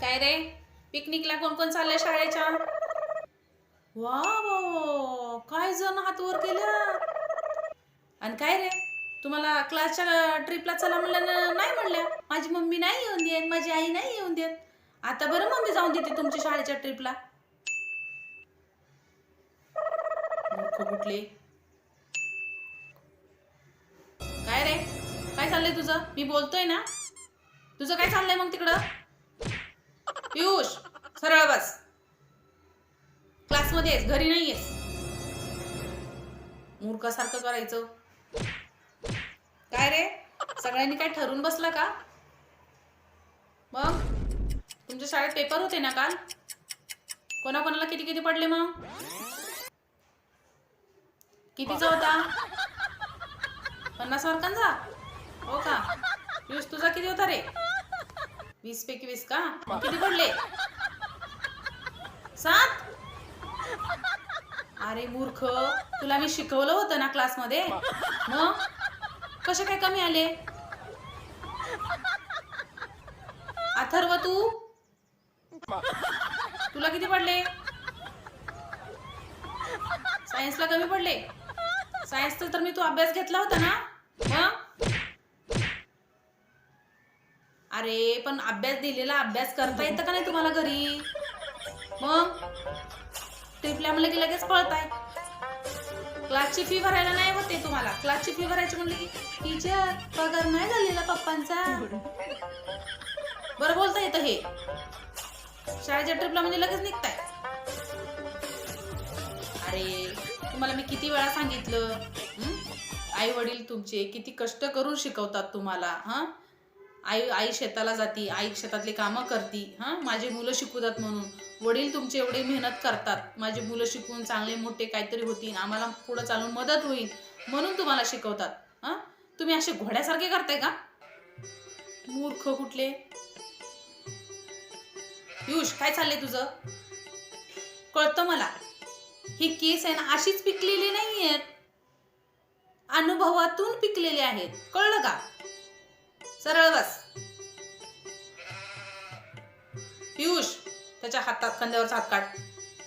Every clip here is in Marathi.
काय रे? पिकनिकला कोण कोण चाललंय शाळेच्या? वा वा काय जण हात वर केल्या? आणि काय रे? तुम्हाला क्लासच्या ट्रिपला चला म्हणलं नाही म्हणल्या? माझी मम्मी नाही येऊन देत माझी आई नाही येऊन देत. आता बरं मम्मी जाऊन देते तुमच्या शाळेच्या ट्रिपला. कुठले? काय रे? काय चाललंय तुझं? मी बोलतोय ना? तुझं काय चाललंय मग तिकडं? पियुष सरळ बस. क्लासमध्ये आहेस घरी नाही आहेस. मूर्खासारखं करायचं. काय रे? सगळ्यांनी काय ठरून बसलं का? मग? तुमच्या शाळेत पेपर होते ना काल? कोणाकोणाला किती किती पडले मग? कितीचा होता? पन्नास मार्कांचा हो का? पियुष तुझा किती होता रे? वीस पैकी वीस का? किती पडले? सात? अरे मूर्ख तुला मी शिकवलं होतं ना क्लासमध्ये? मग? कसे काय कमी आले? अथर्व तू? तुला किती पडले? सायन्सला कमी पडले? सायन्सचा तर मी तू अभ्यास घेतला होता ना? मग? अरे पण अभ्यास दिलेला अभ्यास करता येतं का नाही तुम्हाला घरी? मग? ट्रिपला म्हणलं की लगेच पळताय. क्लासची फी भरायला नाही होते तुम्हाला. क्लासची फी भरायची म्हणली की टीचर पगार नाही झालेला पप्पांचा. बरं बोलता येतं हे. शाळेच्या ट्रिपला म्हणजे लगेच निघताय. अरे तुम्हाला मी किती वेळा सांगितलं आई वडील तुमचे किती कष्ट करून शिकवतात तुम्हाला हा? आई आई शेताला जाती आई शेतातली कामं करती. हां? माझे मुलं शिकवतात म्हणून. वडील तुमचे एवढे मेहनत करतात. माझे मुलं शिकून चांगले मोठे काहीतरी होतील. आम्हाला पुढं चालून मदत होईल म्हणून तुम्हाला शिकवतात. हा? तुम्ही असे घोड्यासारखे करताय का? मूर्ख कुठले? युष काय चाललंय तुझं? कळतं मला. ही केस आहे ना अशीच पिकलेली नाही आहेत अनुभवातून पिकलेले आहेत. कळलं का? सरळ बस. पियुष त्याच्या हातात खांद्यावरचा हात काढ.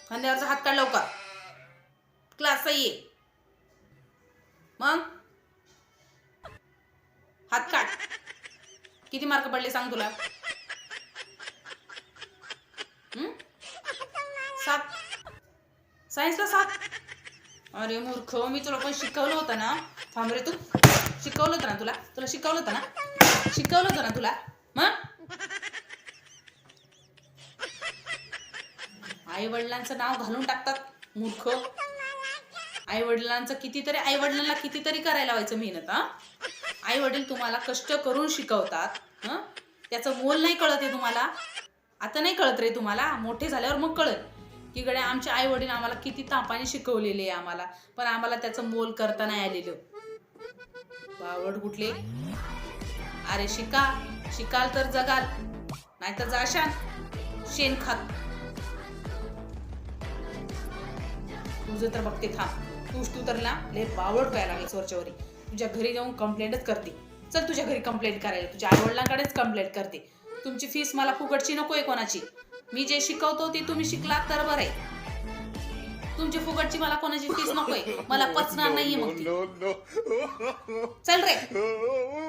खांद्यावरचा हात काढ लवकर. क्लास ये. मग? हात काढ. किती मार्क पडले सांग तुला? सात. सायन्सला सात. अरे मूर्ख मी तुला पण शिकवलं होतं ना. थांबरे तू. शिकवलं होतं ना तुला? तुला शिकवलं होतं ना? शिकवलं होतं ना तुला? मग? आई वडिलांचं नाव घालून टाकतात मूर्ख. आई वडिलांचं कितीतरी आई वडिलांना कितीतरी करायला व्हायचं मेहनत हा? आई वडील तुम्हाला कष्ट करून शिकवतात हं? त्याचं मोल नाही कळत आहे तुम्हाला? आता नाही कळत रे तुम्हाला? मोठे झाल्यावर मग कळत की गड्या आमचे आई वडील आम्हाला किती तापाने शिकवलेले आहे आम्हाला. पण आम्हाला त्याचं मोल करता नाही आलेलं. बावड कुठले? अरे शिका शिकाल तर जगाल नाहीतर जाशान शेण खात. तुझं तर बघते थांब. तूच तू तर ना लय बावड करायला लागलीस वरच्या वरी. तुझ्या घरी जाऊन कंप्लेंटच करते. चल तुझ्या घरी कंप्लेंट करायला. तुझ्या आई वडिलांकडेच कंप्लेंट करते. तुमची फीस मला फुकटची नकोय कोणाची. मी जे शिकवतो ते तुम्ही शिकलात तर बरं आहे. तुमची फुकटची मला कोणाची फीस नकोय. मला पचणार नाहीये मग ती. चल रे.